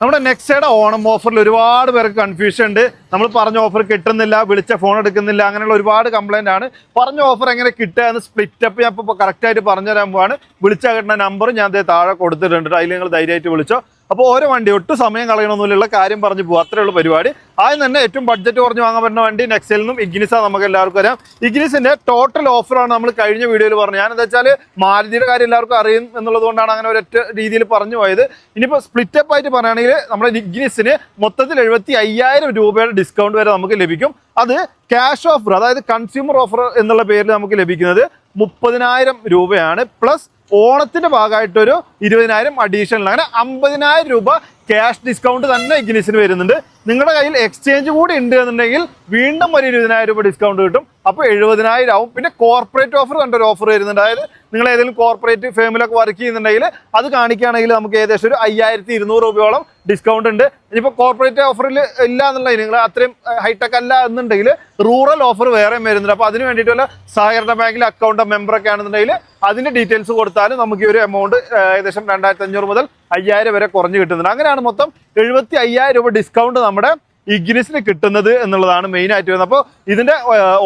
നമ്മുടെ നെക്സ്റ്റയുടെ ഓണം ഓഫറിൽ ഒരുപാട് പേർക്ക് കൺഫ്യൂഷൻ ഉണ്ട്. നമ്മൾ പറഞ്ഞ ഓഫർ കിട്ടുന്നില്ല വിളിച്ച ഫോൺ എടുക്കുന്നില്ല അങ്ങനെയുള്ള ഒരുപാട് കംപ്ലൈന്റ് ആണ്. പറഞ്ഞ ഓഫർ എങ്ങനെ കിട്ടുക എന്ന് സ്പ്ലിറ്റ് അപ്പ് ഞാൻ ഇപ്പോൾ കറക്റ്റായിട്ട് പറഞ്ഞുതരാൻ പോവാണ്. വിളിച്ചാൽ കിട്ടുന്ന നമ്പർ ഞാൻ താഴെ കൊടുത്തിട്ടുണ്ട്. അതിൽ നിങ്ങൾ ധൈര്യമായിട്ട് വിളിച്ചോ. അപ്പോൾ ഓരോ വണ്ടി ഒട്ട് സമയം കളയണമെന്നുള്ള കാര്യം പറഞ്ഞു പോകും അത്രേ ഉള്ളൂ പരിപാടി. ആദ്യം തന്നെ ഏറ്റവും ബഡ്ജറ്റ് കുറഞ്ഞ് വാങ്ങാൻ പറ്റുന്ന വണ്ടി നെക്സലിൽ നിന്നും ഇഗ്നിസാണ് നമുക്ക് എല്ലാവർക്കും അറിയാം. ഇഗ്നിസിന്റെ ടോട്ടൽ ഓഫറാണ് നമ്മൾ കഴിഞ്ഞ വീഡിയോയിൽ പറഞ്ഞത്. ഞാൻ എന്താ വെച്ചാൽ മാരുതിയുടെ കാര്യം എല്ലാവർക്കും അറിയും എന്നുള്ളത് കൊണ്ടാണ് അങ്ങനെ ഒരൊറ്റ രീതിയിൽ പറഞ്ഞു പോയത്. ഇനിയിപ്പോൾ സ്പ്ലിറ്റ് അപ്പ് ആയിട്ട് പറയുകയാണെങ്കിൽ നമ്മുടെ ഇഗ്നിസിന് മൊത്തത്തിൽ എഴുപത്തി അയ്യായിരം രൂപയുടെ ഡിസ്കൗണ്ട് വരെ നമുക്ക് ലഭിക്കും. അത് ക്യാഷ് ഓഫർ അതായത് കൺസ്യൂമർ ഓഫർ എന്നുള്ള പേരിൽ നമുക്ക് ലഭിക്കുന്നത് മുപ്പതിനായിരം രൂപയാണ്. പ്ലസ് ഓണത്തിന്റെ ഭാഗമായിട്ടൊരു ഇരുപതിനായിരം അഡീഷണൽ അങ്ങനെ അമ്പതിനായിരം രൂപ ക്യാഷ് ഡിസ്കൗണ്ട് തന്നെ ഇഗ്നിസിന് വരുന്നുണ്ട്. നിങ്ങളുടെ കയ്യിൽ എക്സ്ചേഞ്ച് കൂടി ഉണ്ട് എന്നുണ്ടെങ്കിൽ വീണ്ടും ഒരു ഇരുപതിനായിരം രൂപ ഡിസ്കൗണ്ട് കിട്ടും. അപ്പോൾ എഴുപതിനായിരം ആവും. പിന്നെ കോർപ്പറേറ്റ് ഓഫർ കണ്ടൊരു ഓഫർ വരുന്നുണ്ട്. അതായത് നിങ്ങൾ ഏതെങ്കിലും കോർപ്പറേറ്റ് ഫേമിലൊക്കെ വർക്ക് ചെയ്യുന്നുണ്ടെങ്കിൽ അത് കാണിക്കുകയാണെങ്കിൽ നമുക്ക് ഏകദേശം ഒരു അയ്യായിരത്തി ഇരുന്നൂറ് രൂപയോളം ഡിസ്കൗണ്ട് ഉണ്ട്. ഇനിയിപ്പോൾ കോർപ്പറേറ്റ് ഓഫറിൽ ഇല്ല എന്നുണ്ടെങ്കിൽ നിങ്ങൾ അത്രയും ഹൈടെക് അല്ല എന്നുണ്ടെങ്കിൽ റൂറൽ ഓഫർ വേറെയും വരുന്നുണ്ട്. അപ്പോൾ അതിന് വേണ്ടിയിട്ടുള്ള സഹകരണ ബാങ്കിലെ അക്കൗണ്ട് മെമ്പറൊക്കെ ആണെന്നുണ്ടെങ്കിൽ അതിന്റെ ഡീറ്റെയിൽസ് കൊടുത്താലും നമുക്ക് ഈ ഒരു എമൗണ്ട് ഏകദേശം രണ്ടായിരത്തി അഞ്ഞൂറ് മുതൽ അയ്യായിരം വരെ കുറഞ്ഞ് കിട്ടുന്നുണ്ട്. അങ്ങനെയാണ് മൊത്തം എഴുപത്തി അയ്യായിരം രൂപ ഡിസ്കൗണ്ട് നമ്മുടെ ഇഗ്നിസിന് കിട്ടുന്നത് എന്നുള്ളതാണ് മെയിൻ ആയിട്ട് വരുന്നത്. അപ്പോൾ ഇതിന്റെ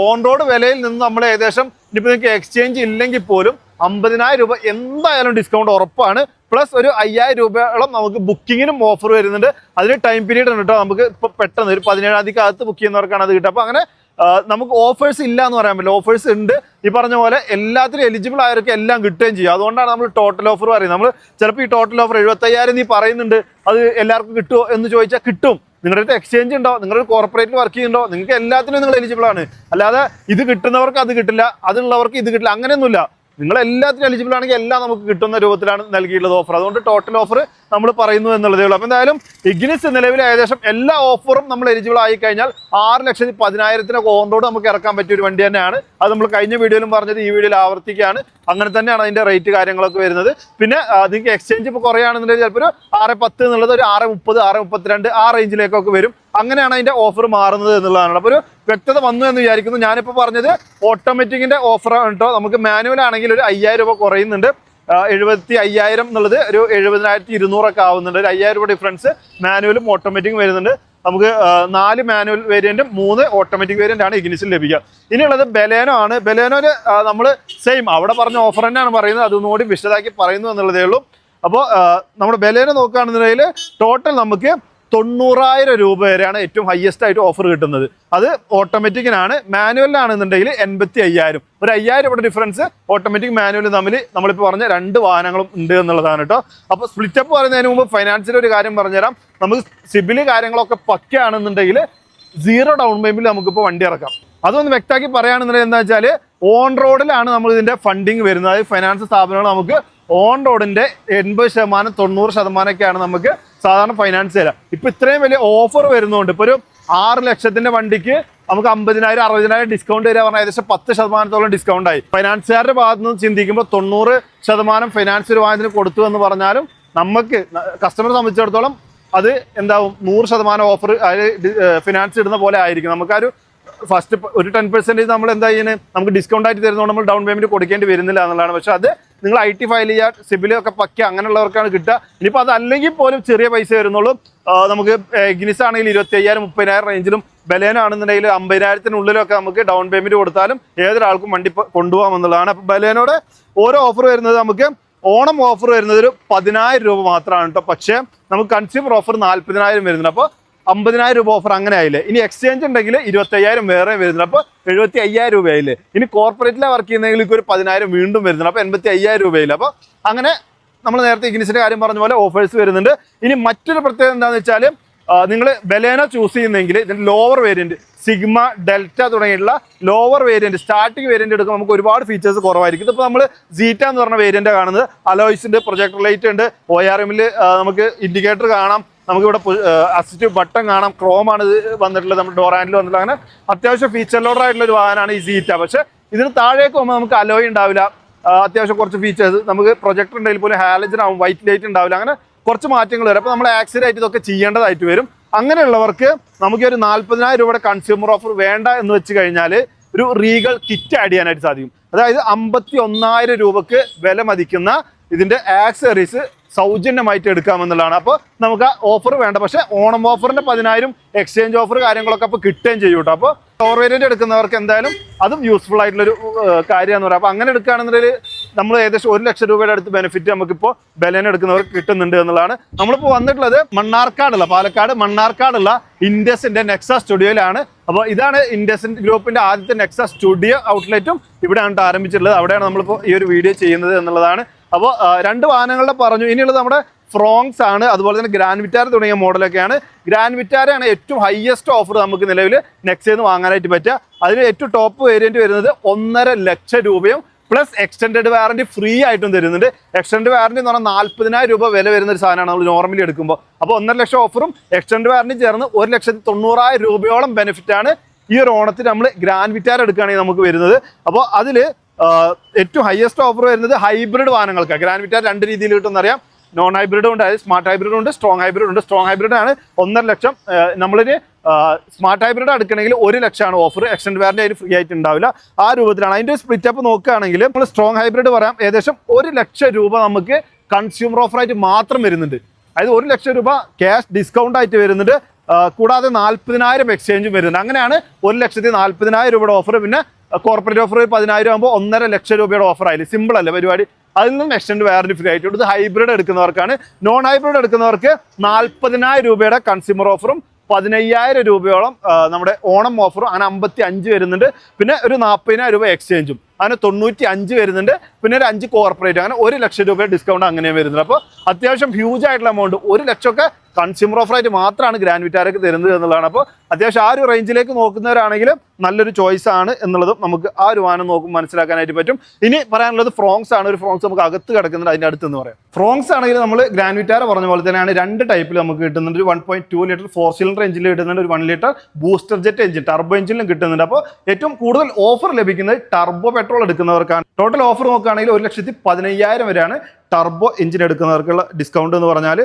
ഓൺ റോഡ് വിലയിൽ നിന്ന് നമ്മൾ ഏകദേശം ഇനിയിപ്പോൾ നിങ്ങൾക്ക് എക്സ്ചേഞ്ച് ഇല്ലെങ്കിൽ പോലും അമ്പതിനായിരം രൂപ എന്തായാലും ഡിസ്കൗണ്ട് ഉറപ്പാണ്. പ്ലസ് ഒരു അയ്യായിരം രൂപയോളം നമുക്ക് ബുക്കിങ്ങിനും ഓഫർ വരുന്നുണ്ട്. അതിന് ടൈം പീരീഡ് ഉണ്ട് കേട്ടോ. നമുക്ക് ഇപ്പോൾ പെട്ടെന്ന് ഒരു പതിനേഴാം തീയതി അകത്ത് ബുക്ക് ചെയ്യുന്നവർക്കാണ് അത് കിട്ടുക. അപ്പോൾ അങ്ങനെ നമുക്ക് ഓഫേഴ്സ് ഇല്ല എന്ന് പറയാൻ പറ്റില്ല. ഓഫേഴ്സ് ഉണ്ട്. ഈ പറഞ്ഞ പോലെ എല്ലാത്തിനും എലിജിബിൾ ആയവർക്ക് എല്ലാം കിട്ടുകയും ചെയ്യും. അതുകൊണ്ടാണ് നമ്മൾ ടോട്ടൽ ഓഫർ പറയുന്നത്. നമ്മൾ ചിലപ്പോൾ ഈ ടോട്ടൽ ഓഫർ എഴുപത്തയ്യായിരം നീ പറയുന്നുണ്ട്. അത് എല്ലാവർക്കും കിട്ടുമോ എന്ന് ചോദിച്ചാൽ കിട്ടും. നിങ്ങളുടെ അടുത്ത് എക്സ്ചേഞ്ച് ഉണ്ടോ? നിങ്ങളുടെ കോർപ്പറേറ്റിൽ വർക്ക് ചെയ്യുന്നുണ്ടോ? നിങ്ങൾക്ക് എല്ലാത്തിനും നിങ്ങൾ എലിജിബിൾ ആണ്. അല്ലാതെ ഇത് കിട്ടുന്നവർക്ക് അത് കിട്ടില്ല. അതിനുള്ളവർക്ക് ഇത് കിട്ടില്ല. അങ്ങനെയൊന്നുമില്ല. നിങ്ങൾ എല്ലാത്തിനും എലിജിബിൾ ആണെങ്കിൽ എല്ലാം നമുക്ക് കിട്ടുന്ന രൂപത്തിലാണ് നൽകിയിട്ടുള്ളത് ഓഫർ അതുകൊണ്ട് ടോട്ടൽ ഓഫർ നമ്മൾ പറയുന്നു എന്നുള്ളതേ ഉള്ളൂ. അപ്പോൾ എന്തായാലും ഇഗ്നിസ് നിലവിൽ ഏകദേശം എല്ലാ ഓഫറും നമ്മൾ എലിജിബിൾ ആയി കഴിഞ്ഞാൽ ആറ് ലക്ഷത്തി പതിനായിരത്തിനൊക്കെ ഓൺ റോഡ് നമുക്ക് ഇറക്കാൻ പറ്റിയ ഒരു വണ്ടി തന്നെയാണ്. അത് നമ്മൾ കഴിഞ്ഞ വീഡിയോയിലും പറഞ്ഞത് ഈ വീഡിയോയിൽ ആവർത്തിക്കുകയാണ്. അങ്ങനെ തന്നെയാണ് അതിന്റെ റേറ്റ് കാര്യങ്ങളൊക്കെ വരുന്നത്. പിന്നെ നിങ്ങൾക്ക് എക്സ്ചേഞ്ച് ഇപ്പോൾ കുറയാണെന്നുണ്ടെങ്കിൽ ചിലപ്പോൾ ഒരു ആറ് പത്ത് എന്നുള്ളത് ഒരു ആറ് മുപ്പത് ആറ് മുപ്പത്തിരണ്ട് ആ റേഞ്ചിലേക്കൊക്കെ വരും. അങ്ങനെയാണ് അതിന്റെ ഓഫർ മാറുന്നത് എന്നുള്ളതാണ്. അപ്പോൾ ഒരു വ്യക്തത വന്നു എന്ന് വിചാരിക്കുന്നു. ഞാനിപ്പോൾ പറഞ്ഞത് ഓട്ടോമാറ്റിക്കിന്റെ ഓഫർ കേട്ടോ നമുക്ക് മാനുവൽ ആണെങ്കിൽ ഒരു അയ്യായിരം രൂപ കുറയുന്നുണ്ട്. എഴുപത്തി അയ്യായിരം എന്നുള്ളത് ഒരു എഴുപതിനായിരത്തി ഇരുന്നൂറൊക്കെ ആവുന്നുണ്ട്. ഒരു അയ്യായിരം രൂപ ഡിഫറൻസ് മാനുവലും ഓട്ടോമാറ്റിക്കും വരുന്നുണ്ട്. നമുക്ക് നാല് മാനുവൽ വേരിയന്റും മൂന്ന് ഓട്ടോമാറ്റിക് വേരിയന്റ് ആണ് ഇഗ്നിസിൽ ലഭിക്കുക. ഇനിയുള്ളത് ബലേനോ ആണ്. ബലേനോയിൽ നമ്മൾ സെയിം അവിടെ പറഞ്ഞ ഓഫർ തന്നെയാണ് പറയുന്നത്. അതൊന്നുകൂടി വിശദമാക്കി പറയുന്നു എന്നുള്ളതേ ഉള്ളൂ. അപ്പോൾ നമ്മുടെ ബലേനോ നോക്കുകയാണെന്നുണ്ടെങ്കിൽ ടോട്ടൽ നമുക്ക് തൊണ്ണൂറായിരം രൂപ വരെയാണ് ഏറ്റവും ഹയസ്റ്റ് ആയിട്ട് ഓഫർ കിട്ടുന്നത്. അത് ഓട്ടോമാറ്റിക്കിനാണ് മാനുവലിനാണെന്നുണ്ടെങ്കിൽ എൺപത്തി അയ്യായിരം ഒരു അയ്യായിരം ഇവിടെ ഡിഫറൻസ് ഓട്ടോമാറ്റിക് മാനുവൽ തമ്മിൽ നമ്മളിപ്പോൾ പറഞ്ഞ രണ്ട് വാഹനങ്ങളും ഉണ്ട് എന്നുള്ളതാണ് കേട്ടോ അപ്പോൾ സ്പ്ലിറ്റപ്പ് പറയുന്നതിന് മുമ്പ് ഫൈനാൻസിന്റെ ഒരു കാര്യം പറഞ്ഞുതരാം. നമുക്ക് സിബിൽ കാര്യങ്ങളൊക്കെ പക്കയാണെന്നുണ്ടെങ്കിൽ സീറോ ഡൗൺ പേയ്മെന്റിൽ നമുക്കിപ്പോൾ വണ്ടി ഇറക്കാം. അതൊന്ന് വ്യക്തമാക്കി പറയുകയാണെന്നുണ്ടെങ്കിൽ എന്താ വെച്ചാൽ ഓൺ റോഡിലാണ് നമ്മൾ ഇതിന്റെ ഫണ്ടിങ് വരുന്നത്. ഫൈനാൻസ് സ്ഥാപനങ്ങൾ നമുക്ക് ഓൺ റോഡിന്റെ എൺപത് ശതമാനം തൊണ്ണൂറ് ശതമാനമൊക്കെയാണ് നമുക്ക് സാധാരണ ഫൈനാൻസ് തരാം. ഇപ്പൊ ഇത്രയും വലിയ ഓഫർ വരുന്നുണ്ട് ഇപ്പൊ ഒരു ആറ് ലക്ഷത്തിന്റെ വണ്ടിക്ക് നമുക്ക് അമ്പതിനായിരം അറുപതിനായിരം ഡിസ്കൗണ്ട് തരാൻ പറഞ്ഞാൽ ഏകദേശം പത്ത് ശതമാനത്തോളം ഡിസ്കൗണ്ട് ആയി. ഫൈനാൻസുകാരുടെ ഭാഗത്ത് നിന്ന് ചിന്തിക്കുമ്പോൾ തൊണ്ണൂറ് ശതമാനം ഫൈനാൻസ് വാഹനത്തിന് കൊടുത്തു എന്ന് പറഞ്ഞാലും നമുക്ക് കസ്റ്റമറെ സംബന്ധിച്ചിടത്തോളം അത് എന്താവും? നൂറ് ശതമാനം ഓഫർ ഫിനാൻസ് ഇടുന്ന പോലെ ആയിരിക്കും. നമുക്ക് ആ ഒരു ഫസ്റ്റ് ഒരു ടെൻ പെർസെന്റേജ് നമ്മൾ എന്താ ചെയ്യുന്നത് നമുക്ക് ഡിസ്കൗണ്ട് ആയിട്ട് തരുന്നതുകൊണ്ട് നമ്മൾ ഡൗൺ പേയ്മെന്റ് കൊടുക്കേണ്ടി വരുന്നില്ല എന്നുള്ളതാണ്. പക്ഷേ അത് നിങ്ങൾ ഐ ടി ഫയൽ ചെയ്യുക സിബിൽ ഒക്കെ പക്ക അങ്ങനെയുള്ളവർക്കാണ് കിട്ടുക. ഇനിയിപ്പോൾ അതല്ലെങ്കിൽ പോലും ചെറിയ പൈസ വരുന്നുള്ളൂ. നമുക്ക് ഗിനിസ് ആണെങ്കിൽ ഇരുപത്തി അയ്യായിരം മുപ്പതിനായിരം റേഞ്ചിലും ബലേനാണെന്നുണ്ടെങ്കിൽ അമ്പതിനായിരത്തിനുള്ളിലൊക്കെ നമുക്ക് ഡൗൺ പേയ്മെന്റ് കൊടുത്താലും ഏതൊരാൾക്കും വണ്ടി പ- കൊണ്ടുപോകാം എന്നുള്ളതാണ് അപ്പോൾ ബലേനോടെ ഓരോ ഓഫർ വരുന്നത് നമുക്ക് ഓണം ഓഫർ വരുന്നത് ഒരു പതിനായിരം രൂപ മാത്രമാണ് കേട്ടോ. പക്ഷേ നമുക്ക് കൺസ്യൂമർ ഓഫർ നാൽപ്പതിനായിരം വരുന്നുണ്ട്. അപ്പോൾ അമ്പതിനായിരം രൂപ ഓഫർ അങ്ങനെ ആയില്ലേ? ഇനി എക്സ്ചേഞ്ച് ഉണ്ടെങ്കിൽ ഇരുപത്തി അയ്യായിരം വേറെ വരുന്നുണ്ട്. അപ്പോൾ എഴുപത്തി അയ്യായിരം രൂപയായില്ലേ? ഇനി കോർപ്പറേറ്റിലെ വർക്ക് ചെയ്യുന്നെങ്കിൽ ഒരു പതിനായിരം വീണ്ടും വരുന്നുണ്ട്. അപ്പോൾ എൺപത്തി അയ്യായിരം രൂപയില്ല അപ്പോൾ അങ്ങനെ നമ്മൾ നേരത്തെ ഇഗ്നിസിന്റെ കാര്യം പറഞ്ഞ പോലെ ഓഫേഴ്സ് വരുന്നുണ്ട്. ഇനി മറ്റൊരു പ്രത്യേകത എന്താണെന്ന് വെച്ചാൽ നിങ്ങൾ ബലേന ചൂസ് ചെയ്യുന്നെങ്കിൽ ഇതിന്റെ ലോവർ വേരിയന്റ് സിഗ്മ ഡെൽറ്റ തുടങ്ങിയിട്ടുള്ള ലോവർ വേരിയന്റ് സ്റ്റാർട്ടിംഗ് വേരിയന്റ് എടുക്കുമ്പോൾ നമുക്ക് ഒരുപാട് ഫീച്ചേഴ്സ് കുറവായിരിക്കും. ഇതിപ്പോൾ നമ്മൾ സീറ്റ എന്ന് പറഞ്ഞ വേരിയന്റ് കാണുന്നത്. അലോയ്സിന്റെ പ്രൊജക്ടർ ലൈറ്റ് ഉണ്ട്. ഒ ആർ എമ്മിൽ നമുക്ക് ഇൻഡിക്കേറ്റർ കാണാം. നമുക്കിവിടെ അസിസ്റ്റീവ് ബട്ടൺ കാണാം. ക്രോമാണ് ഇത് വന്നിട്ടുള്ളത്. നമ്മുടെ ഡോർ ഹാൻഡിൽ വന്നിട്ടുള്ളത്. അങ്ങനെ അത്യാവശ്യം ഫീച്ചർ ലോഡർ ആയിട്ടുള്ള ഒരു വാഹനമാണ് ഈ സീറ്റ പക്ഷെ ഇതിന് താഴേക്ക് പോകുമ്പോൾ നമുക്ക് അലോയ് ഉണ്ടാവില്ല. അത്യാവശ്യം കുറച്ച് ഫീച്ചേഴ്സ് നമുക്ക് പ്രൊജക്ടർ ഉണ്ടെങ്കിൽ പോലും ഹാലജൻ ആവും വൈറ്റ് ലൈറ്റ് ഉണ്ടാവില്ല. അങ്ങനെ കുറച്ച് മാറ്റങ്ങൾ വരും. അപ്പോൾ നമ്മൾ ആക്സിഡന്റ് ആയിട്ട് ഇതൊക്കെ ചെയ്യേണ്ടതായിട്ട് വരും. അങ്ങനെയുള്ളവർക്ക് നമുക്ക് ഒരു നാല്പതിനായിരം രൂപയുടെ കൺസ്യൂമർ ഓഫർ വേണ്ട എന്ന് വെച്ച് കഴിഞ്ഞാൽ ഒരു റീഗൽ കിറ്റ് ആഡ് ചെയ്യാനായിട്ട് സാധിക്കും. അതായത് അമ്പത്തി ഒന്നായിരം രൂപക്ക് വില മതിക്കുന്ന ഇതിന്റെ ആക്സറീസ് സൗജന്യമായിട്ട് എടുക്കാമെന്നുള്ളതാണ്. അപ്പോൾ നമുക്ക് ഓഫർ വേണ്ട. പക്ഷേ ഓണം ഓഫറിന്റെ പതിനായിരം എക്സ്ചേഞ്ച് ഓഫർ കാര്യങ്ങളൊക്കെ അപ്പോൾ കിട്ടുകയും ചെയ്യും കേട്ടോ. അപ്പോൾ ടോർ വേരിയന്റ് എടുക്കുന്നവർക്ക് എന്തായാലും അതും യൂസ്ഫുൾ ആയിട്ടുള്ളൊരു കാര്യമാണെന്ന് പറയാം. അപ്പോൾ അങ്ങനെ എടുക്കുകയാണെന്നുണ്ടെങ്കിൽ നമ്മൾ ഏകദേശം ഒരു ലക്ഷം രൂപയുടെ അടുത്ത് ബെനിഫിറ്റ് നമുക്കിപ്പോൾ ബലൻ എടുക്കുന്നവർക്ക് കിട്ടുന്നുണ്ട് എന്നുള്ളതാണ്. നമ്മളിപ്പോൾ വന്നിട്ടുള്ളത് മണ്ണാർക്കാടുള്ള പാലക്കാട് മണ്ണാർക്കാടുള്ള ഇൻഡസിന്റെ നെക്സ സ്റ്റുഡിയോയിലാണ് അപ്പോൾ ഇതാണ് ഇൻഡസിൻ ഗ്രൂപ്പിന്റെ ആദ്യത്തെ നെക്സ സ്റ്റുഡിയോ ഔട്ട്ലെറ്റും ഇവിടെയാണ് ട്ടോ ആരംഭിച്ചിട്ടുള്ളത്. അവിടെയാണ് നമ്മളിപ്പോൾ ഈ ഒരു വീഡിയോ ചെയ്യുന്നത് എന്നുള്ളതാണ്. അപ്പോൾ രണ്ട് വാഹനങ്ങളുടെ പറഞ്ഞു. ഇനിയുള്ളത് നമ്മുടെ ഫ്രോങ്സ് ആണ് അതുപോലെ തന്നെ ഗ്രാൻഡ് വിറ്റാർ തുടങ്ങിയ മോഡലൊക്കെയാണ്. ഗ്രാൻഡ് വിറ്റാരയാണ് ഏറ്റവും ഹയസ്റ്റ് ഓഫർ നമുക്ക് നിലവിൽ നെക്സ്റ്റ് നിന്ന് വാങ്ങാനായിട്ട് പറ്റുക. അതിന് ഏറ്റവും ടോപ്പ് വേരിയന്റ് വരുന്നത് ഒന്നര ലക്ഷം രൂപയും പ്ലസ് എക്സ്റ്റൻഡ് വാറണ്ടി ഫ്രീ ആയിട്ടും തരുന്നുണ്ട്. എക്സ്റ്റൻഡ് വാറണ്ടി എന്ന് പറഞ്ഞാൽ നാൽപ്പതിനായിരം രൂപ വില വരുന്ന ഒരു സാധനമാണ് നമ്മൾ നോർമലി എടുക്കുമ്പോൾ. അപ്പോൾ ഒന്നര ലക്ഷം ഓഫറും എക്സ്റ്റൻഡ് വാറണ്ടി ചേർന്ന് ഒരു ലക്ഷത്തി തൊണ്ണൂറായിരം രൂപയോളം ബെനിഫിറ്റാണ് ഈ ഒരു ഓണത്തിന് നമ്മൾ ഗ്രാൻഡ് വിറ്റാർ എടുക്കുകയാണെങ്കിൽ നമുക്ക് വരുന്നത്. അപ്പോൾ അതിൽ ഏറ്റവും ഹയസ്റ്റ് ഓഫർ വരുന്നത് ഹൈബ്രിഡ് വാഹനങ്ങൾക്ക്. ഗ്രാൻഡ് വിറ്റാർ രണ്ട് രീതിയിൽ കിട്ടുമെന്നറിയാം. നോൺ ഹൈബ്രിഡും ഉണ്ട് അതായത് സ്മാർട്ട് ഹൈബ്രിഡും ഉണ്ട് സ്ട്രോങ് ഹൈബ്രിഡും ഉണ്ട്. സ്ട്രോങ് ഹൈബ്രിഡ് ആണ് ഒന്നര ലക്ഷം. ഏഹ് നമ്മളിന് സ്മാർട്ട് ഹൈബ്രിഡ് എടുക്കണമെങ്കിൽ ഒരു ലക്ഷമാണ് ഓഫർ എക്സ്റ്റൻഡ് വാറന്റി അതിന് ഫ്രീ ആയിട്ട് ഉണ്ടാവില്ല. ആ രൂപത്തിലാണ്. അതിന്റെ സ്പ്ലിറ്റ് അപ്പ് നോക്കുകയാണെങ്കിൽ നമ്മൾ സ്ട്രോങ് ഹൈബ്രിഡ് പറയാം. ഏകദേശം ഒരു ലക്ഷം രൂപ നമുക്ക് കൺസ്യൂമർ ഓഫറായിട്ട് മാത്രം വരുന്നുണ്ട്. അതായത് ഒരു ലക്ഷം രൂപ ക്യാഷ് ഡിസ്കൗണ്ട് ആയിട്ട് വരുന്നുണ്ട്. കൂടാതെ നാൽപ്പതിനായിരം എക്സ്ചേഞ്ചും വരുന്നുണ്ട്. അങ്ങനെയാണ് ഒരു ലക്ഷത്തി നാൽപ്പതിനായിരം രൂപയുടെ ഓഫർ പിന്നെ കോർപ്പറേറ്റ് ഓഫർ പതിനായിരം ആകുമ്പോൾ ഒന്നര ലക്ഷം രൂപയുടെ ഓഫർ ആയില്ലേ? സിമ്പിൾ അല്ലേ പരിപാടി? അതിൽ നിന്നും എക്സ്റ്റൻഡ് വാറണ്ടി ഫ്രീ ആയിട്ട് ഇത് ഹൈബ്രിഡ് എടുക്കുന്നവർക്കാണ്. നോൺ ഹൈബ്രിഡ് എടുക്കുന്നവർക്ക് നാൽപ്പതിനായിരം രൂപയുടെ കൺസ്യൂമർ ഓഫറും പതിനയ്യായിരം രൂപയോളം നമ്മുടെ ഓണം ഓഫറും അങ്ങനെ അമ്പത്തി വരുന്നുണ്ട്. പിന്നെ ഒരു നാൽപ്പതിനായിരം രൂപ എക്സ്ചേഞ്ചും അങ്ങനെ തൊണ്ണൂറ്റി അഞ്ച് വരുന്നുണ്ട്. പിന്നെ ഒരു അഞ്ച് കോർപ്പറേറ്റ് അങ്ങനെ ഒരു ലക്ഷം രൂപ ഡിസ്കൗണ്ട് അങ്ങനെ വരുന്നുണ്ട് അപ്പോൾ അത്യാവശ്യം ഹ്യൂജ് ആയിട്ടുള്ള എമൗണ്ട് ഒരു ലക്ഷമൊക്കെ കൺസ്യൂമർ ഓഫറായിട്ട് മാത്രമാണ് ഗ്രാൻഡ് വിറ്റാരൊക്കെ തരുന്നത് എന്നുള്ളതാണ്. അപ്പോൾ അത്യാവശ്യം ആ ഒരു റേഞ്ചിലേക്ക് നോക്കുന്നവരാണെങ്കിലും നല്ലൊരു ചോയ്സ് ആണ് എന്നുള്ളതും നമുക്ക് ആ ഒരു വാനം നോക്കും മനസ്സിലാക്കാനായിട്ട് പറ്റും. ഇനി പറയാനുള്ളത് ഫ്രോങ്സ് ആണ്. ഒരു ഫ്രോങ്സ് നമുക്ക് അകത്ത് കിടക്കുന്നുണ്ട് അതിന്റെ അടുത്ത് എന്ന് പറയാം. ഫ്രോങ്സ് ആണെങ്കിൽ നമ്മൾ ഗ്രാൻഡ് വിറ്റാര പറഞ്ഞ പോലെ തന്നെയാണ് രണ്ട് ടൈപ്പിൽ നമുക്ക് കിട്ടുന്നുണ്ട്. ഒരു one point two litre four cylinder എഞ്ചിനിൽ കിട്ടുന്നുണ്ട്. ഒരു one litre Booster Jet engine turbo എഞ്ചിനിലും കിട്ടുന്നുണ്ട്. അപ്പോൾ ഏറ്റവും കൂടുതൽ ഓഫർ ലഭിക്കുന്നത് ടർബോ പെട്രോൾ എടുക്കുന്നവർക്കാണ്. ടോട്ടൽ ഓഫർ നോക്കുകയാണെങ്കിൽ ഒരു ലക്ഷത്തി പതിനയ്യായിരം വരെയാണ് ടർബോ എഞ്ചിൻ എടുക്കുന്നവർക്കുള്ള ഡിസ്കൗണ്ട് എന്ന് പറഞ്ഞാൽ.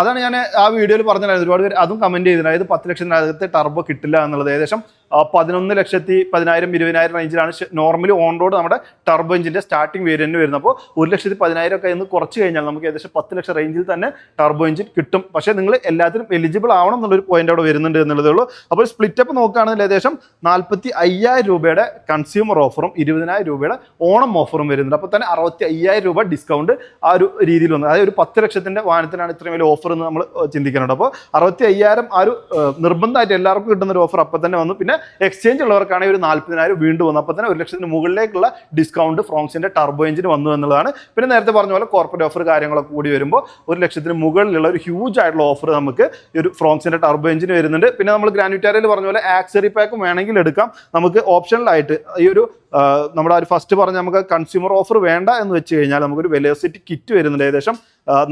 അതാണ് ഞാൻ ആ വീഡിയോയിൽ പറഞ്ഞിട്ടുണ്ടായിരുന്നു ഒരുപാട് പേര് അതും കമന്റ് ചെയ്തിട്ടുണ്ട്. അതായത് പത്ത് ലക്ഷത്തിനകത്ത് ടർബോ കിട്ടില്ല എന്നുള്ളത്. ഏകദേശം പതിനൊന്ന് ലക്ഷത്തി പതിനായിരം ഇരുപതിനായിരം റേഞ്ചിലാണ് നോർമലി ഓൺ റോഡ് നമ്മുടെ ടർബോ എഞ്ചിന്റെ സ്റ്റാർട്ടിംഗ് വേരിയന്റ് വരുന്നത്. അപ്പോൾ ഒരു ലക്ഷത്തി പതിനായിരം ഒക്കെ ഇന്ന് കുറച്ച് കഴിഞ്ഞാൽ നമുക്ക് ഏകദേശം പത്ത് ലക്ഷം റേഞ്ചിൽ തന്നെ ടർബോ എഞ്ചിൻ കിട്ടും. പക്ഷേ നിങ്ങൾ എല്ലാത്തിനും എലിജിബിൾ ആവണം എന്നുള്ളൊരു പോയിന്റ് അവിടെ വരുന്നുണ്ട് എന്നുള്ളതേ ഉള്ളൂ. അപ്പോൾ സ്പ്ലിറ്റ് അപ്പ് നോക്കുകയാണെങ്കിൽ ഏകദേശം നാൽപ്പത്തി അയ്യായിരം രൂപയുടെ കൺസ്യൂമർ ഓഫറും ഇരുപതിനായിരം രൂപയുടെ ഓണം ഓഫറും വരുന്നുണ്ട്. അപ്പോൾ തന്നെ അറുപത്തി അയ്യായിരം രൂപ ഡിസ്കൗണ്ട് ആ ഒരു രീതിയിൽ വന്നു. അതായത് ഒരു പത്ത് ലക്ഷത്തിന്റെ വാഹനത്തിനാണ് ഇത്രയും വലിയ ഓഫർ എന്ന് നമ്മൾ ചിന്തിക്കുന്നുണ്ട്. അപ്പോൾ അറുപത്തി അയ്യായിരം ആ ഒരു നിർബന്ധമായിട്ട് എല്ലാവർക്കും കിട്ടുന്ന ഒരു ഓഫർ അപ്പം തന്നെ വന്നു. പിന്നെ എക്സ്ചേഞ്ച് ഉള്ളവർക്കാണെങ്കിൽ ഒരു നാൽപ്പതിനായിരം വീണ്ടും വന്നു. അപ്പോൾ തന്നെ ഒരു ലക്ഷത്തിന് മുകളിലേക്കുള്ള ഡിസ്കൗണ്ട് ഫ്രോങ്സിന്റെ ടർബോ എഞ്ചിന് വന്നു എന്നുള്ളതാണ്. പിന്നെ നേരത്തെ പറഞ്ഞ പോലെ കോർപ്പറേറ്റ് ഓഫർ കാര്യങ്ങളൊക്കെ കൂടി വരുമ്പോൾ ഒരു ലക്ഷത്തിന് മുകളിലുള്ള ഒരു ഹ്യൂജ് ആയിട്ടുള്ള ഓഫർ നമുക്ക് ഒരു ഫ്രോങ്സിന്റെ ടർബോ എഞ്ചിന് വരുന്നുണ്ട്. പിന്നെ നമ്മൾ ഗ്രാനുറ്റാരിൽ പറഞ്ഞ പോലെ ആക്സറി പാക്കും വേണമെങ്കിൽ എടുക്കാം. നമുക്ക് ഓപ്ഷനിലായിട്ട് ഈ ഒരു നമ്മുടെ ഒരു ഫസ്റ്റ് പറഞ്ഞ നമുക്ക് കൺസ്യൂമർ ഓഫർ വേണ്ട എന്ന് വെച്ച് കഴിഞ്ഞാൽ നമുക്കൊരു വെലോസിറ്റി കിറ്റ് വരുന്നുണ്ട്. ഏകദേശം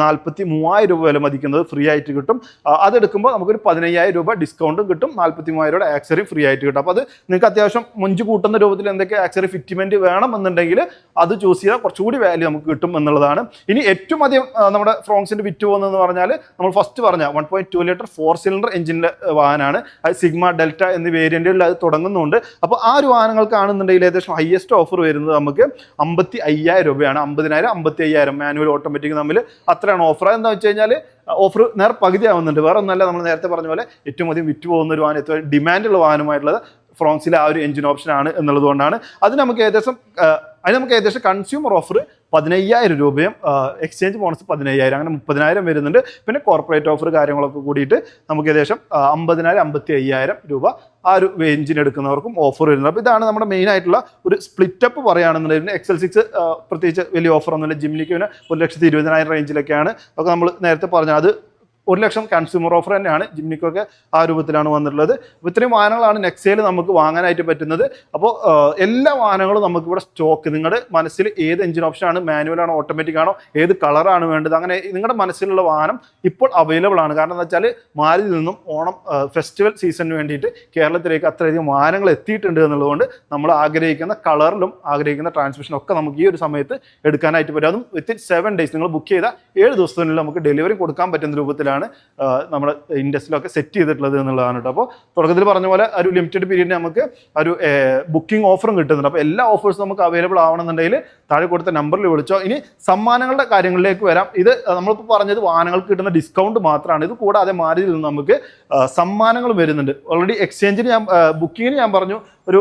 നാൽപ്പത്തി മൂവായിരം രൂപ വില മതിക്കുന്നത് ഫ്രീ ആയിട്ട് കിട്ടും. അതെടുക്കുമ്പോൾ നമുക്കൊരു പതിനയ്യായിരം രൂപ ഡിസ്കൗണ്ടും കിട്ടും. നാൽപ്പത്തി മൂവായിരം രൂപ ആക്സറി ഫ്രീ ആയിട്ട് കിട്ടും. അപ്പോൾ അത് നിങ്ങൾക്ക് അത്യാവശ്യം മുഞ്ച് കൂട്ടുന്ന രൂപത്തിൽ എന്തൊക്കെ ആക്സറി ഫിറ്റ്മെന്റ് വേണം എന്നുണ്ടെങ്കിൽ അത് ചൂസ് ചെയ്താൽ കുറച്ചുകൂടി വാല്യൂ നമുക്ക് കിട്ടും എന്നുള്ളതാണ്. ഇനി ഏറ്റവും അധികം നമ്മുടെ ഫ്രോങ്സിന്റെ വിറ്റ് പോകുന്നതെന്ന് പറഞ്ഞാൽ നമ്മൾ ഫസ്റ്റ് പറഞ്ഞ one point two litre four cylinder എഞ്ചിന്റെ വാഹനമാണ്. അത് സിഗ്മ ഡെൽറ്റ എന്നീ വേരിയന്റുകളിൽ അത് തുടങ്ങുന്നുണ്ട്. അപ്പോൾ ആ ഒരു വാഹനങ്ങൾക്കാണെന്നുണ്ടെങ്കിൽ ഏകദേശം ഹയസ്റ്റ് ഓഫർ വരുന്നത് നമുക്ക് അമ്പത്തി അയ്യായിരം രൂപയാണ്. അമ്പതിനായിരം അമ്പത്തി അയ്യായിരം മാനുവൽ ഓട്ടോമാറ്റിക് തമ്മിൽ അത്രയാണ് ഓഫർ എന്താണെന്ന് വെച്ച് കഴിഞ്ഞാൽ ഓഫർ നേർ പകുതി ആവുന്നുണ്ട് വേറെ ഒന്നല്ല നമ്മൾ നേരത്തെ പറഞ്ഞ പോലെ ഏറ്റവും അധികം വിറ്റ് പോകുന്ന ഒരു വാഹനം ഏറ്റവും ഡിമാൻഡുള്ള വാഹനമായിട്ടുള്ളത് ഫ്രോങ്സിലെ ആ ഒരു എഞ്ചിൻ ഓപ്ഷൻ ആണ് എന്നുള്ളത് കൊണ്ടാണ്. അത് നമുക്ക് ഏകദേശം അതിന് നമുക്ക് ഏകദേശം കൺസ്യൂമർ ഓഫർ പതിനയ്യായിരം രൂപയും എക്സ്ചേഞ്ച് ബോണസ് പതിനയ്യായിരം അങ്ങനെ മുപ്പതിനായിരം വരുന്നുണ്ട്. പിന്നെ കോർപ്പറേറ്റ് ഓഫർ കാര്യങ്ങളൊക്കെ കൂടിയിട്ട് നമുക്ക് ഏകദേശം അമ്പതിനായിരം അമ്പത്തി അയ്യായിരം രൂപ ആ ഒരു എഞ്ചിൻ എടുക്കുന്നവർക്കും ഓഫർ വരുന്നത് അപ്പോൾ ഇതാണ് നമ്മുടെ മെയിൻ ആയിട്ടുള്ള ഒരു സ്പ്ലിറ്റപ്പ് പറയുകയാണെന്നുണ്ടെങ്കിൽ എക്സൽ സിക്സ് പ്രത്യേകിച്ച് വലിയ ഓഫർ ഒന്നുമില്ല. ജിമ്മിനിക്ക് പിന്നെ ഒരു ലക്ഷത്തി ഇരുപതിനായിരം റേഞ്ചിലൊക്കെയാണ് അതൊക്കെ നമ്മൾ നേരത്തെ പറഞ്ഞത്. അത് ഒരു ലക്ഷം കൺസ്യൂമർ ഓഫർ തന്നെയാണ് ജിമ്മിക്കൊക്കെ ആ രൂപത്തിലാണ് വന്നിട്ടുള്ളത്. അപ്പോൾ ഇത്രയും വാഹനങ്ങളാണ് നെക്സയിൽ നമുക്ക് വാങ്ങാനായിട്ട് പറ്റുന്നത്. അപ്പോൾ എല്ലാ വാഹനങ്ങളും നമുക്ക് ഇവിടെ സ്റ്റോക്ക് നിങ്ങളുടെ മനസ്സിൽ ഏത് എഞ്ചിൻ ഓപ്ഷനാണ് ആണോ? ഓട്ടോമാറ്റിക് ആണോ ഏത് കളറാണ് വേണ്ടത്? അങ്ങനെ നിങ്ങളുടെ മനസ്സിലുള്ള വാഹനം ഇപ്പോൾ അവൈലബിൾ ആണ്. കാരണം എന്താ വെച്ചാൽ മാലിൽ നിന്നും ഓണം ഫെസ്റ്റിവൽ സീസണിന് വേണ്ടിയിട്ട് കേരളത്തിലേക്ക് അത്രയധികം വാഹനങ്ങൾ എത്തിയിട്ടുണ്ട് എന്നുള്ളതുകൊണ്ട് നമ്മൾ ആഗ്രഹിക്കുന്ന കളറിലും ആഗ്രഹിക്കുന്ന ട്രാൻസ്മിഷനും ഒക്കെ നമുക്ക് ഈ ഒരു സമയത്ത് എടുക്കാനായിട്ട് പറ്റും. അതും വിത്തിൻ സെവൻ ഡേയ്സ് നിങ്ങൾ ബുക്ക് ചെയ്ത ഏഴ് ദിവസത്തിനുള്ളിൽ നമുക്ക് ഡെലിവറി കൊടുക്കാൻ പറ്റുന്ന രൂപത്തിലാണ് ആ, നമ്മുടെ ഇൻഡസ്ട്രിയിലൊക്കെ സെറ്റ് ചെയ്തിട്ടുള്ളത് എന്നുള്ളതാണ് കേട്ടോ. അപ്പോൾ തുടക്കത്തിൽ പറഞ്ഞ പോലെ ഒരു ലിമിറ്റഡ് പീരീഡിന് നമുക്ക് ഒരു ബുക്കിംഗ് ഓഫറും കിട്ടുന്നുണ്ട്. അപ്പോൾ എല്ലാ ഓഫേഴ്സും നമുക്ക് അവൈലബിൾ ആവണമെന്നുണ്ടെങ്കിൽ താഴെ കൊടുത്ത നമ്പറിൽ വിളിച്ചോ. ഇനി സമ്മാനങ്ങളുടെ കാര്യങ്ങളിലേക്ക് വരാം. ഇത് നമ്മളിപ്പോൾ പറഞ്ഞത് വാഹനങ്ങൾക്ക് കിട്ടുന്ന ഡിസ്കൗണ്ട് മാത്രമാണ് ഇത് കൂടാതെ മാറിയിൽ നിന്ന് നമുക്ക് സമ്മാനങ്ങൾ വരുന്നുണ്ട്. ഓൾറെഡി എക്സ്ചേഞ്ചിന് ഞാൻ ബുക്കിങ്ങിന് ഞാൻ പറഞ്ഞു ഒരു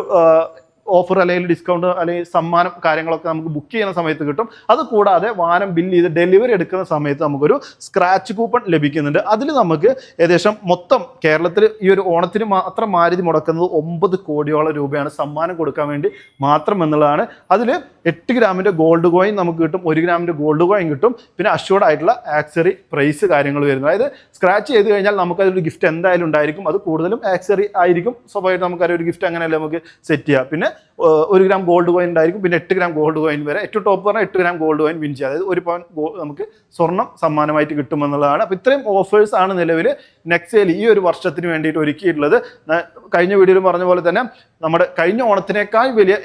ഓഫർ അല്ലെങ്കിൽ ഡിസ്കൗണ്ട് അല്ലെങ്കിൽ സമ്മാനം കാര്യങ്ങളൊക്കെ നമുക്ക് ബുക്ക് ചെയ്യുന്ന സമയത്ത് കിട്ടും. അത് കൂടാതെ വാഹനം ബില്ല് ചെയ്ത് ഡെലിവറി എടുക്കുന്ന സമയത്ത് നമുക്കൊരു സ്ക്രാച്ച് കൂപ്പൺ ലഭിക്കുന്നുണ്ട്. അതിൽ നമുക്ക് ഏകദേശം മൊത്തം കേരളത്തിൽ ഈ ഒരു ഓണത്തിന് മാത്രം മാരുതി മുടക്കുന്നത് ഒമ്പത് കോടിയോളം രൂപയാണ് സമ്മാനം കൊടുക്കാൻ വേണ്ടി മാത്രം എന്നുള്ളതാണ് അതിൽ എട്ട് ഗ്രാമിന്റെ ഗോൾഡ് കോയിൻ നമുക്ക് കിട്ടും ഒരു ഗ്രാമിന്റെ ഗോൾഡ് കോയിൻ കിട്ടും. പിന്നെ അഷ്യൂർഡ് ആയിട്ടുള്ള ആക്സറി പ്രൈസ് കാര്യങ്ങൾ വരുന്നത് അതായത് സ്ക്രാച്ച് ചെയ്ത് കഴിഞ്ഞാൽ നമുക്ക് അതിലൊരു ഗിഫ്റ്റ് എന്തായാലും ഉണ്ടായിരിക്കും. അത് കൂടുതലും ആക്സറി ആയിരിക്കും. സ്വാഭാവികമായിട്ട് നമുക്കൊരു ഗിഫ്റ്റ് അങ്ങനെയല്ലേ നമുക്ക് സെറ്റ് ചെയ്യാം. പിന്നെ ഒരു ഗ്രാം ഗോൾഡ് കോയിൻ ഉണ്ടായിരിക്കും. പിന്നെ എട്ട് ഗ്രാം ഗോൾഡ് കോയിൻ വരെ. ഏറ്റവും ടോപ്പ് പറഞ്ഞാൽ എട്ട് ഗ്രാം ഗോൾഡ് കോയിൻ വിൻ ചെയ്യുക. അതായത് ഒരു പവൻ നമുക്ക് സ്വർണം സമ്മാനമായിട്ട് കിട്ടുമെന്നുള്ളതാണ്. അപ്പോൾ ഇത്രയും ഓഫേഴ്സ് ആണ് നിലവിൽ നെക്സേൽ ഈ ഒരു വർഷത്തിന് വേണ്ടിയിട്ട് ഒരുക്കിയിട്ടുള്ളത്. കഴിഞ്ഞ വീഡിയോയിൽ പറഞ്ഞ പോലെ തന്നെ നമ്മുടെ കഴിഞ്ഞ ഓണത്തിനേക്കാൾ വലിയ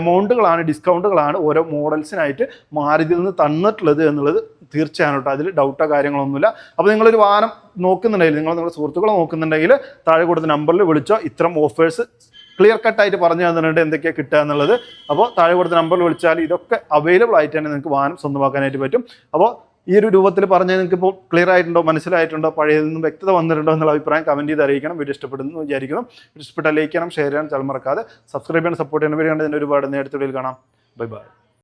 എമൗണ്ടുകളാണ് ഡിസ്കൗണ്ടുകളാണ് ഓരോ മോഡൽസിനായിട്ട് മാരുതിയിൽ നിന്ന് തന്നിട്ടുള്ളത് എന്നുള്ളത് തീർച്ചയാണ് കേട്ടോ. അതിൽ ഡൗട്ടോ കാര്യങ്ങളൊന്നുമില്ല. അപ്പോൾ നിങ്ങളൊരു വാഹനം നോക്കുന്നുണ്ടെങ്കിൽ നിങ്ങൾ നിങ്ങളുടെ സുഹൃത്തുക്കളെ നോക്കുന്നുണ്ടെങ്കിൽ താഴെ കൊടുത്ത നമ്പറിൽ വിളിച്ചോ. ഇത്തരം ഓഫേഴ്സ് ക്ലിയർ കട്ടായിട്ട് പറഞ്ഞു തന്നിട്ടുണ്ട് എന്തൊക്കെയാണ് കിട്ടുക എന്നുള്ളത്. അപ്പോൾ താഴെ കൊടുത്ത നമ്പറിൽ വിളിച്ചാൽ ഇതൊക്കെ അവൈലബിൾ ആയിട്ട് തന്നെ നിങ്ങൾക്ക് വാഹനം സ്വന്തമാക്കാനായിട്ട് പറ്റും. അപ്പോൾ ഈ ഒരു രൂപത്തിൽ പറഞ്ഞാൽ നിങ്ങൾക്ക് ഇപ്പോൾ ക്ലിയർ ആയിട്ടുണ്ടോ മനസ്സിലായിട്ടുണ്ടോ പഴയതിൽ നിന്നും വ്യക്തത വന്നിട്ടുണ്ടോ എന്നുള്ള അഭിപ്രായം കമന്റ് ചെയ്ത് അറിയിക്കണം. വീഡിയോ ഇഷ്ടപ്പെടുന്നു വിചാരിക്കുന്നു. ഇഷ്ടപ്പെട്ട ലൈക്ക് ചെയ്യണം ഷെയർ ചെയ്യണം ചലമറക്കാതെ മറക്കാതെ സബ്സ്ക്രൈബ് ചെയ്യണം സപ്പോർട്ട് ചെയ്യണം. വീഡിയോ കണ്ടതിന് ഒരുപാട് നേരത്തെ കാണാം. Bye bye